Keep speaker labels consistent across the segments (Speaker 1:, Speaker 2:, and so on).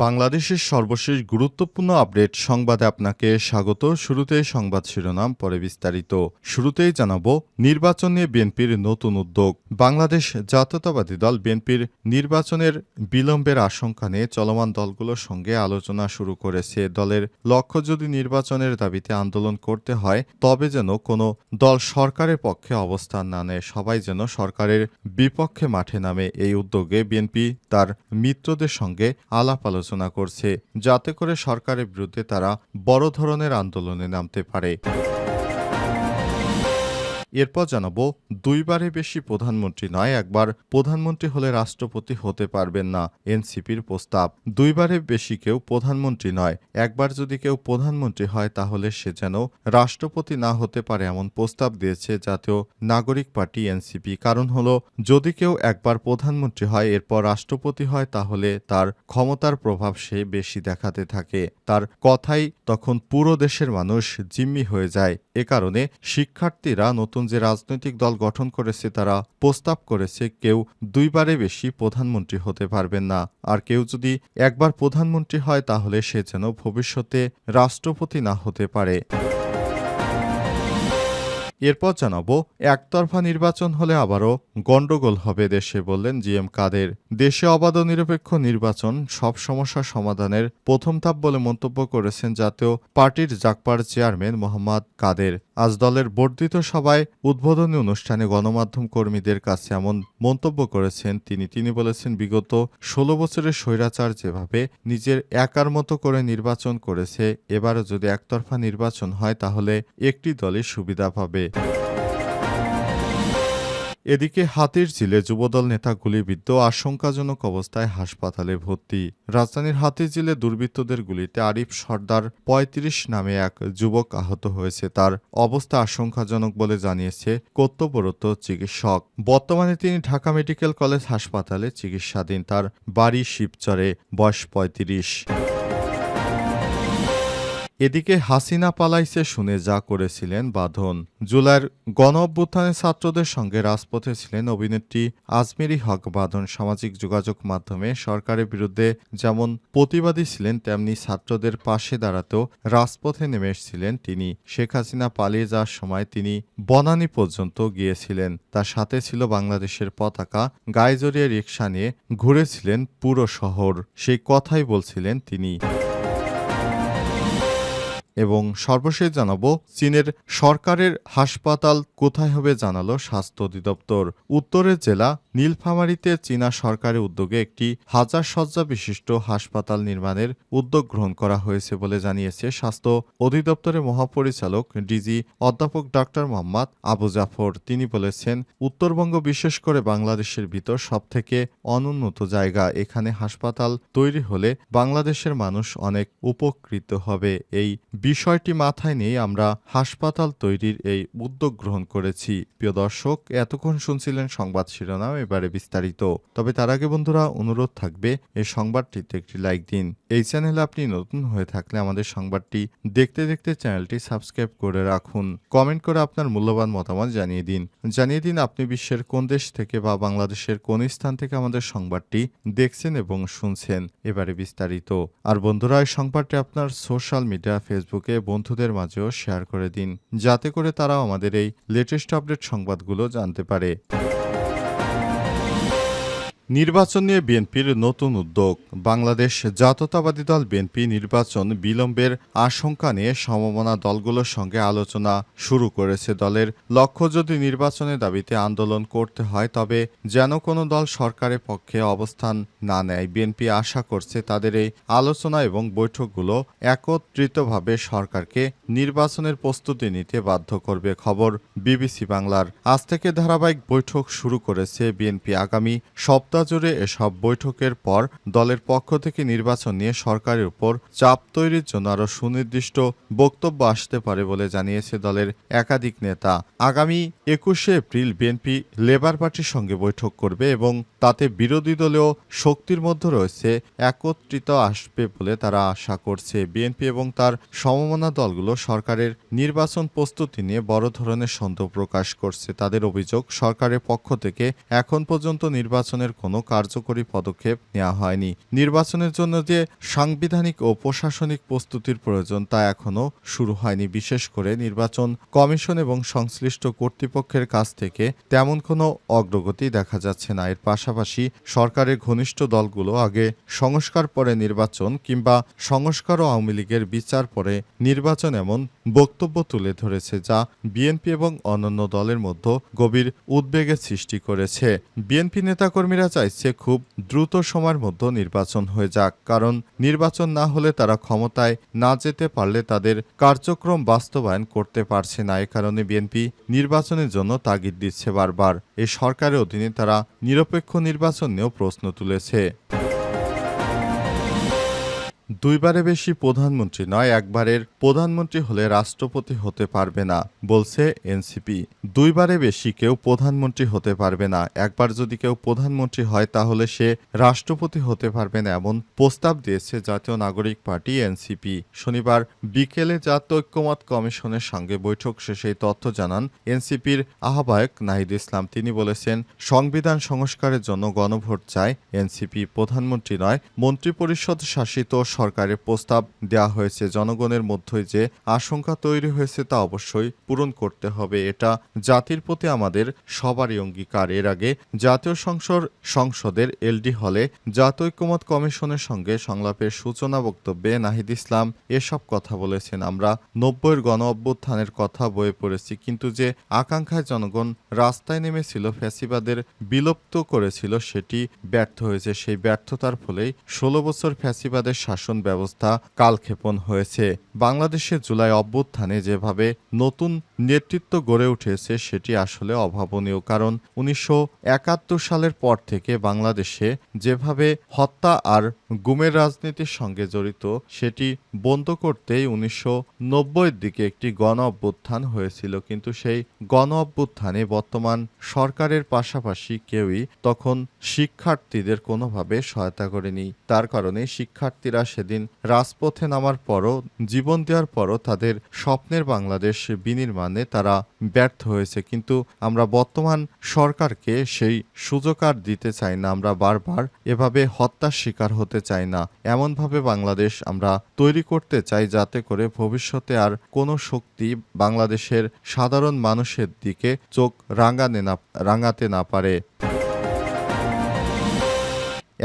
Speaker 1: বাংলাদেশের সর্বশেষ গুরুত্বপূর্ণ আপডেট সংবাদে আপনাকে স্বাগত। শুরুতে সংবাদ শিরোনাম, পরে বিস্তারিত। শুরুতেই জানাব, নির্বাচন নিয়ে বিএনপির নতুন উদ্যোগ। বাংলাদেশ জাতীয়তাবাদী দল বিএনপির নির্বাচনের বিলম্বের আশঙ্কা নিয়ে চলমান দলগুলোর সঙ্গে আলোচনা শুরু করেছে। দলের লক্ষ্য যদি নির্বাচনের দাবিতে আন্দোলন করতে হয়, তবে যেন কোনো দল সরকারের পক্ষে অবস্থান না নেয়। সবাই যেন সরকারের বিপক্ষে মাঠে নামে। এই উদ্যোগে বিএনপি তার মিত্রদের সঙ্গে আলাপ আলোচনা করছে যাতে করে সরকারের বিরুদ্ধে তারা বড় ধরনের আন্দোলনে নামতে পারে। এরপর জানাব দুইবারে বেশি প্রধানমন্ত্রী নয়, একবার প্রধানমন্ত্রী হলে রাষ্ট্রপতি হতে পারবেন না, এনসিপির প্রস্তাব। দুইবারে বেশি কেউ প্রধানমন্ত্রী নয়, একবার যদি কেউ প্রধানমন্ত্রী হয় তাহলে সে যেন রাষ্ট্রপতি না হতে পারে এমন প্রস্তাব দিয়েছে জাতীয় নাগরিক পার্টি এনসিপি। কারণ হলো, যদি কেউ একবার প্রধানমন্ত্রী হয়, এরপর রাষ্ট্রপতি হয়, তাহলে তার ক্ষমতার প্রভাব সে বেশি দেখাতে থাকে। তার কথাই তখন পুরো দেশের মানুষ জিম্মি হয়ে যায়। এ কারণে শিক্ষার্থীরা নতুন যে রাজনৈতিক দল গঠন করেছে, তারা প্রস্তাব করেছে কেউ দুইবারে বেশি প্রধানমন্ত্রী হতে পারবেন না। আর কেউ যদি একবার প্রধানমন্ত্রী হয়, তাহলে সে যেন ভবিষ্যতে রাষ্ট্রপতি না হতে পারে। এরপর জানাব, একতরফা নির্বাচন হলে আবারও গণ্ডগোল হবে দেশে বললেন জি এম কাদের। দেশে অবাধ নিরপেক্ষ নির্বাচন সব সমস্যা সমাধানের প্রথম ধাপ বলে মন্তব্য করেছেন জাতীয় পার্টির জাকপার চেয়ারম্যান মোহাম্মদ কাদের। আজ দলের বর্ধিত সভায় উদ্বোধনী অনুষ্ঠানে গণমাধ্যম কর্মীদের কাছে এমন মন্তব্য করেছেন তিনি। তিনি বলেছেন, বিগত ষোলো বছরের স্বৈরাচার যেভাবে নিজের একার মতো করে নির্বাচন করেছে, এবারও যদি একতরফা নির্বাচন হয়, তাহলে একটি দলই সুবিধা পাবে। এদিকে হাতির ঝিলে যুবদল নেতা গুলিবিদ্ধ আশঙ্কাজনক অবস্থায় হাসপাতালে ভর্তি। রাজধানীর হাতির ঝিলে দুর্বৃত্তদের গুলিতে আরিফ সর্দার ৩৫ নামে এক যুবক আহত হয়েছে। তার অবস্থা আশঙ্কাজনক বলে জানিয়েছে কর্তব্যরত চিকিৎসক। বর্তমানে তিনি ঢাকা মেডিকেল কলেজ হাসপাতালে চিকিৎসাধীন। তার বাড়ি শিবচরে, বয়স পঁয়ত্রিশ। এদিকে হাসিনা পালাইছে শুনে যা করেছিলেন বাঁধন। জুলাইয়ের গণ অভ্যুত্থানে ছাত্রদের সঙ্গে রাজপথে ছিলেন অভিনেত্রী আজমেরি হক বাঁধন। সামাজিক যোগাযোগ মাধ্যমে সরকারের বিরুদ্ধে যেমন প্রতিবাদী ছিলেন, তেমনি ছাত্রদের পাশে দাঁড়াতেও রাজপথে নেমে এসেছিলেন তিনি। শেখ হাসিনা পালিয়ে যাওয়ার সময় তিনি বনানী পর্যন্ত গিয়েছিলেন। তার সাথে ছিল বাংলাদেশের পতাকা, গায়ে জড়িয়ে রিকশা নিয়ে ঘুরেছিলেন পুরো শহর। সেই কথাই বলছিলেন তিনি। এবং সর্বশেষ জানাব চীনের সরকারের হাসপাতাল কোথায় হবে জানালো স্বাস্থ্য অধিদপ্তর। উত্তরের জেলা নীলফামারীতে চীনা সরকারের উদ্যোগে একটি হাজার শয্যা বিশিষ্ট হাসপাতাল নির্মাণের উদ্যোগ গ্রহণ করা হয়েছে বলে জানিয়েছে স্বাস্থ্য অধিদপ্তরের মহাপরিচালক ডিজি অধ্যাপক ডক্টর মোহাম্মদ আবু জাফর। তিনি বলেছেন, উত্তরবঙ্গ বিশেষ করে বাংলাদেশের ভিতর সবথেকে অনুন্নত জায়গা এখানে হাসপাতাল তৈরি হলে বাংলাদেশের মানুষ অনেক উপকৃত হবে। এই বিষয়টি মাথায় নিয়ে আমরা হাসপাতাল তৈরির এই উদ্যোগ গ্রহণ করেছি। প্রিয় দর্শক, এতক্ষণ শুনছিলেন সংবাদ শিরোনাম এবারে বিস্তারিত। তবে তার আগে বন্ধুরা অনুরোধ থাকবে এই সংবাদটিতে একটি লাইক দিন। এই চ্যানেলে আপনি নতুন হয়ে থাকলে আমাদের সংবাদটি দেখতে দেখতে চ্যানেলটি সাবস্ক্রাইব করে রাখুন। কমেন্ট করে আপনার মূল্যবান মতামত জানিয়ে দিন। জানিয়ে দিন আপনি বিশ্বের কোন দেশ থেকে বা বাংলাদেশের কোন স্থান থেকে আমাদের সংবাদটি দেখছেন এবং শুনছেন। এবারে বিস্তারিত। আর বন্ধুরা, এই সংবাদটি আপনার সোশ্যাল মিডিয়া, ফেসবুকে বন্ধুদের মাঝেও শেয়ার করে দিন। যাতে করে তারাও আমাদের এই লেটেস্ট আপডেট সংবাদগুলো জানতে পারে। নির্বাচন নিয়ে বিএনপির নতুন উদ্যোগ। বাংলাদেশ জাতীয়তাবাদী দল বিএনপি নির্বাচন বিলম্বের আশঙ্কা নিয়ে সমমনা দলগুলোর সঙ্গে আলোচনা শুরু করেছে দলের লক্ষ্য যদি নির্বাচনের দাবিতে আন্দোলন করতে হয়, তবে যেন কোনো দল সরকারের পক্ষে অবস্থান না নেয়। বিএনপি আশা করছে তাদের এই আলোচনা এবং বৈঠকগুলো একত্রিতভাবে সরকারকে নির্বাচনের প্রস্তুতি নিতে বাধ্য করবে খবর বিবিসি বাংলার। আজ থেকে ধারাবাহিক বৈঠক শুরু করেছে বিএনপি। আগামী সপ্তাহ জুড়ে এসব বৈঠকের পর দলের পক্ষ থেকে নির্বাচন নিয়ে সরকারের উপর চাপ তৈরির জন্য আরও সুনির্দিষ্ট বক্তব্য আসতে পারে বলে জানিয়েছে দলের একাধিক নেতা। আগামী একুশে এপ্রিল বিএনপি লেবার পার্টির সঙ্গে বৈঠক করবে এবং তাতে বিরোধী দলীয় শক্তির মধ্যে রয়েছে, একত্রিত আসবে বলে তারা আশা করছে। বিএনপি এবং তার সমমনা দলগুলো সরকারের নির্বাচন প্রস্তুতি নিয়ে বড় ধরনের সন্দেহ প্রকাশ করছে। তাদের অভিযোগ সরকারের পক্ষ থেকে এখন পর্যন্ত নির্বাচনের কোনো কার্যকরী পদক্ষেপ নেওয়া হয়নি। নির্বাচনের জন্য যে সাংবিধানিক ও প্রশাসনিক প্রস্তুতির প্রয়োজন তা এখনও শুরু হয়নি। বিশেষ করে নির্বাচন কমিশন এবং সংশ্লিষ্ট কর্তৃপক্ষের কাছ থেকে তেমন কোনো অগ্রগতি দেখা যাচ্ছে না। এর পাশাপাশি সরকারের ঘনিষ্ঠ দলগুলো আগে সংস্কার পরে নির্বাচন কিংবা সংস্কার ও আওয়ামী লীগের বিচার পরে নির্বাচন এমন বক্তব্য তুলে ধরেছে যা বিএনপি এবং অন্যান্য দলের মধ্যে গভীর উদ্বেগের সৃষ্টি করেছে। বিএনপি নেতাকর্মীরা চাইছে খুব দ্রুত সময়ের মধ্যে নির্বাচন হয়ে যাক, কারণ নির্বাচন না হলে তারা ক্ষমতায় না যেতে পারলে তাদের কার্যক্রম বাস্তবায়ন করতে পারছে না। এ কারণে বিএনপি নির্বাচনের জন্য তাগিদ দিচ্ছে বারবার। এ সরকারের অধীনে তারা নিরপেক্ষ নির্বাচন নিয়েও প্রশ্ন তুলেছে। দুইবারে বেশি প্রধানমন্ত্রী নয়, একবারের প্রধানমন্ত্রী হলে রাষ্ট্রপতি হতে পারবে না, বলছে এনসিপি। দুইবারে বেশি কেউ প্রধানমন্ত্রী হতে পারবে না, একবার যদি কেউ প্রধানমন্ত্রী হয় তাহলে সে রাষ্ট্রপতি হতে পারবে না, এমন প্রস্তাব দিয়েছে জাতীয় নাগরিক পার্টি এনসিপি। শনিবার বিকেলে জাতীয় ঐক্যমত কমিশনের সঙ্গে বৈঠক শেষে তথ্য জানান এনসিপির আহ্বায়ক নাহিদ ইসলাম। তিনি বলেছেন, সংবিধান সংস্কারের জন্য গণভোট চায় এনসিপি, প্রধানমন্ত্রী নয়, মন্ত্রিপরিষদ শাসিত সরকারের প্রস্তাব দেওয়া হয়েছে জনগণের মধ্যে যে আশঙ্কা তৈরি হয়েছে তা অবশ্যই পূরণ করতে হবে। এটা জাতির প্রতি আমাদের সবারই অঙ্গীকার। এর আগে জাতীয় সংসদ সংসদের এলডি হলে জাতীয় ঐক্যমত কমিশনের সঙ্গে সংলাপের সূচনা বক্তব্যে নাহিদ ইসলাম এসব কথা বলেছেন। আমরা নব্বইয়ের গণ অভ্যুত্থানের কথা বয়ে পড়েছি, কিন্তু যে আকাঙ্ক্ষায় জনগণ রাস্তায় নেমেছিল, ফ্যাসিবাদের বিলুপ্ত করেছিল, সেটি ব্যর্থ হয়েছে। সেই ব্যর্থতার ফলেই ষোলো বছর ফ্যাসিবাদের শাসন ব্যবস্থা কালক্ষেপণ হয়েছে। বাংলাদেশে জুলাই অভ্যুত্থানে যেভাবে নতুন নেতৃত্ব গড়ে উঠেছে সেটি আসলে অভাবনীয়, কারণ উনিশশো একাত্তর সালের পর থেকে বাংলাদেশে যেভাবে হত্যা আর গুমের রাজনীতির সঙ্গে জড়িত, সেটি বন্ধ করতেই উনিশশো দিকে একটি গণ অভ্যুত্থান হয়েছিল। কিন্তু সেই গণ অভ্যুত্থানে বর্তমান সরকারের পাশাপাশি কেউই তখন শিক্ষার্থীদের কোনোভাবে সহায়তা করেনি। তার কারণে শিক্ষার্থীরা সেদিন রাজপথে নামার পরও, জীবন দেওয়ার পরও তাদের স্বপ্নের বাংলাদেশ বিনির্মাণে তারা ব্যর্থ হয়েছে, কিন্তু আমরা বর্তমান সরকারকে সেই সুযোগ আর দিতে চাই না, আমরা বারবার এভাবে হত্যার শিকার হতে চাই না। এমনভাবে বাংলাদেশ আমরা তৈরি করতে চাই যাতে করে ভবিষ্যতে আর কোনো শক্তি বাংলাদেশের সাধারণ মানুষের দিকে চোখ রাঙানে না, রাঙাতে না পারে।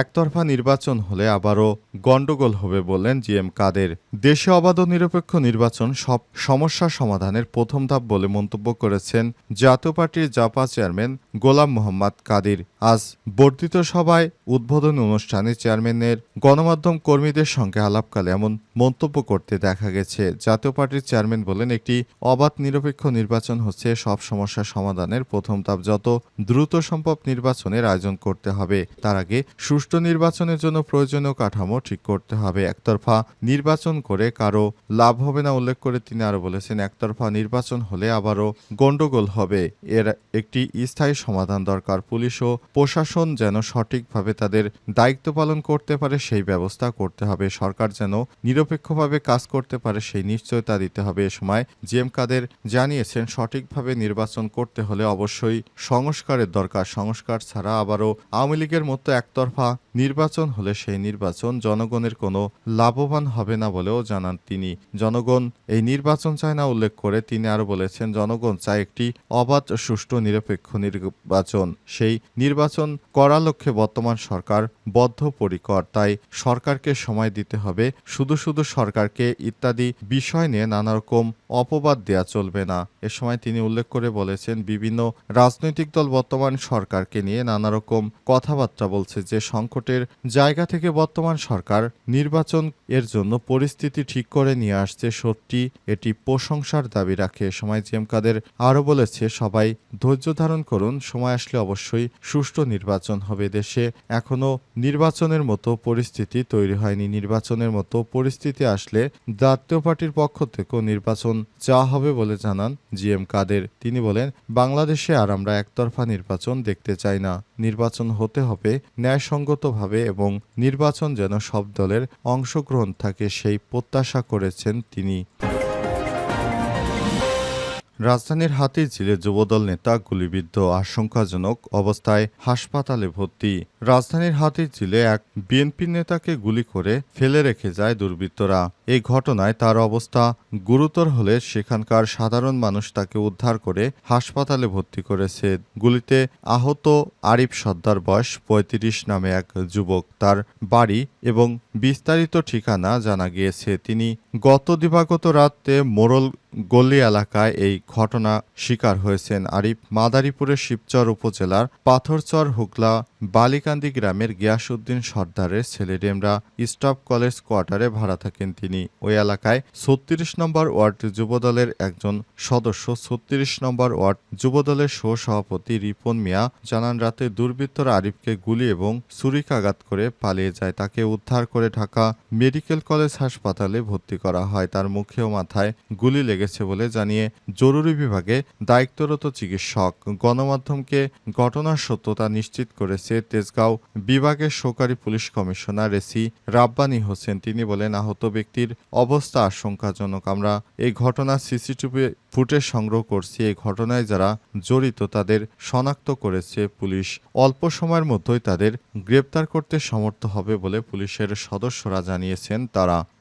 Speaker 1: একতরফা নির্বাচন হলে আবারও গণ্ডগোল হবে বললেন জি এম কাদের। দেশে অবাধ নিরপেক্ষ নির্বাচন সব সমস্যা সমাধানের প্রথম ধাপ বলে মন্তব্য করেছেন জাতীয় পার্টির জাপা চেয়ারম্যান গোলাম মোহাম্মদ কাদির। আজ বর্ধিত সভায় উদ্বোধনী অনুষ্ঠানে চেয়ারম্যানের গণমাধ্যম কর্মীদের সঙ্গে আলাপকালে এমন মন্তব্য করতে দেখা গেছে। জাতীয় পার্টির চেয়ারম্যান বলেন, একটি অবাধ নিরপেক্ষ নির্বাচন হচ্ছে সব সমস্যা সমাধানের প্রথম ধাপ। যত দ্রুত সম্ভব নির্বাচনের আয়োজন করতে হবে। তার আগে সুষ্ঠু নির্বাচনের জন্য প্রয়োজনীয় কাঠামো ঠিক করতে হবে। একতরফা নির্বাচন করে কারও লাভ হবে না উল্লেখ করে তিনি আরও বলেছেন, একতরফা নির্বাচন হলে আবারও গন্ডগোল হবে। এর একটি স্থায়ী সমাধান দরকার। পুলিশ ও প্রশাসন যেন সঠিকভাবে তাদের দায়িত্ব পালন করতে পারে, সেই ব্যবস্থা করতে হবে। সরকার যেন নিরপেক্ষভাবে কাজ করতে পারে, সেই নিশ্চয়তা দিতে হবে। এ সময় জি এম কাদের জানিয়েছেন, সঠিকভাবে নির্বাচন করতে হলে অবশ্যই সংস্কারের দরকার। সংস্কার ছাড়া আবারও আওয়ামী লীগের মতো একতরফা Law নির্বাচন হলে সেই নির্বাচন জনগণের কোনো লাভবান হবে না বলেও জানান তিনি। জনগণ এই নির্বাচন চায় না উল্লেখ করে তিনি আরও বলেছেন, জনগণ চায় একটি অবাধ, সুষ্ঠু, নিরপেক্ষ নির্বাচন। সেই নির্বাচন করার লক্ষ্যে বর্তমান সরকার বদ্ধপরিকর। তাই সরকারকে সময় দিতে হবে। শুধু শুধু সরকারকে ইত্যাদি বিষয় নিয়ে নানা রকম অপবাদ দেয়া চলবে না। এ সময় তিনি উল্লেখ করে বলেছেন, বিভিন্ন রাজনৈতিক দল বর্তমান সরকারকে নিয়ে নানা রকম কথাবার্তা বলছে যে সংকট প্রেক্ষাপটের জায়গা থেকে বর্তমান সরকার নির্বাচন এর জন্য পরিস্থিতি ঠিক করে নিয়ে আসছে সত্যি এটি প্রশংসার দাবি রাখে। সময় জিএম কাদের আরও বলেছে, সবাই ধৈর্য ধারণ করুন, সময় আসলে অবশ্যই সুষ্ঠু নির্বাচন হবে দেশে। এখনও নির্বাচনের মতো পরিস্থিতি তৈরি হয়নি। নির্বাচনের মতো পরিস্থিতি আসলে জাতীয় পার্টির পক্ষ থেকেও নির্বাচন চাওয়া হবে বলে জানান জিএম কাদের। তিনি বলেন, বাংলাদেশে আর আমরা একতরফা নির্বাচন দেখতে চাই না। নির্বাচন হতে হবে ন্যায়সঙ্গতভাবে এবং নির্বাচন যেন সব দলের অংশগ্রহণ থাকে সেই প্রত্যাশা করেছেন তিনি। রাজধানীর হাতিঝিলে যুবদল নেতা গুলিবিদ্ধ আশঙ্কাজনক অবস্থায় হাসপাতালে ভর্তি। রাজধানীর হাতি ঝিলে এক বিএনপি নেতাকে গুলি করে ফেলে রেখে যায় দুর্বৃত্তরা। এই ঘটনায় তার অবস্থা গুরুতর হলে সেখানকার সাধারণ মানুষ তাকে উদ্ধার করে হাসপাতালে ভর্তি করেছে। গুলিতে আহত আরিফ সর্দার বয়স পঁয়ত্রিশ নামে এক যুবক তার বাড়ি এবং বিস্তারিত ঠিকানা জানা গিয়েছে। তিনি গত দিবাগত রাতে মোরল গল্লি এলাকায় এই ঘটনা শিকার হয়েছেন আরিফ। মাদারীপুরের শিবচর উপজেলার পাথরচর হুগলা বালিকান্দি গ্রামের গিয়াসউদ্দিন সর্দারের ছেলে ডেমরা স্টাফ কলেজ কোয়ার্টারে ভাড়া থাকেন তিনি। ওই এলাকায় ছত্রিশ নম্বর ওয়ার্ড যুবদলের একজন সদস্য, ছত্রিশ নম্বর ওয়ার্ড যুবদলের সহ সভাপতি রিপন মিয়া জানান, রাতে দুর্বৃত্তরা আরিফকে গুলি এবং ছুরিকাঘাত করে পালিয়ে যায়। তাকে উদ্ধার করে ঢাকা মেডিকেল কলেজ হাসপাতালে ভর্তি করা হয়। তার মুখে ও মাথায় গুলি লেগেছে বলে জানিয়ে জরুরি বিভাগে দায়িত্বরত চিকিৎসক গণমাধ্যমকে ঘটনার সত্যতা নিশ্চিত করেছে। তেজগাঁও বিভাগের সহকারী police commissioner AC Rabbani Hossain. তিনি বলেন, আহত ব্যক্তির অবস্থা আশঙ্কাজনক। আমরা এই ঘটনা সিসিটিভি ফুটেজ সংগ্রহ করছি। এই ঘটনায় যারা জড়িত, তাদের শনাক্ত করেছে পুলিশ। অল্প সময়ের মধ্যেই তাদের গ্রেপ্তার করতে সমর্থ হবে বলে পুলিশের সদস্যরা জানিয়েছেন তারা।